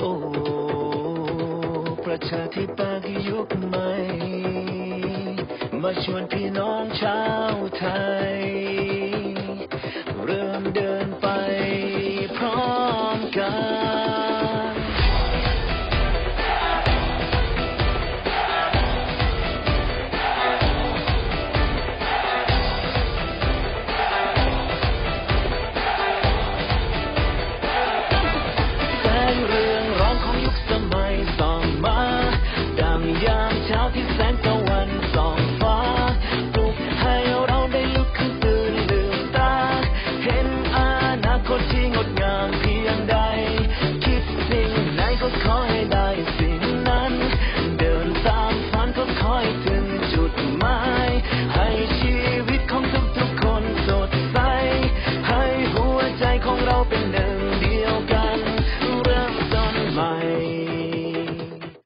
โอ้ประชาธิปไตยยุคใหม่ มาชวนพี่น้องชาวไทย เริ่มเดินไปพร้อมกันแสงเรือ ช้าที่แสงตะวันส่องฟ้าปลุกให้เราได้ลุกขึ้นตื่นลืมตา เห็นอนาคตที่งดงามเพียงใด คิดสิ่งไหนก็ขอให้ได้สิ่งนั้น เดินตามฝันก็ขอให้ถึงจุดหมาย ให้ชีวิตของทุกๆคนสดใส ให้หัวใจของเราเป็นแน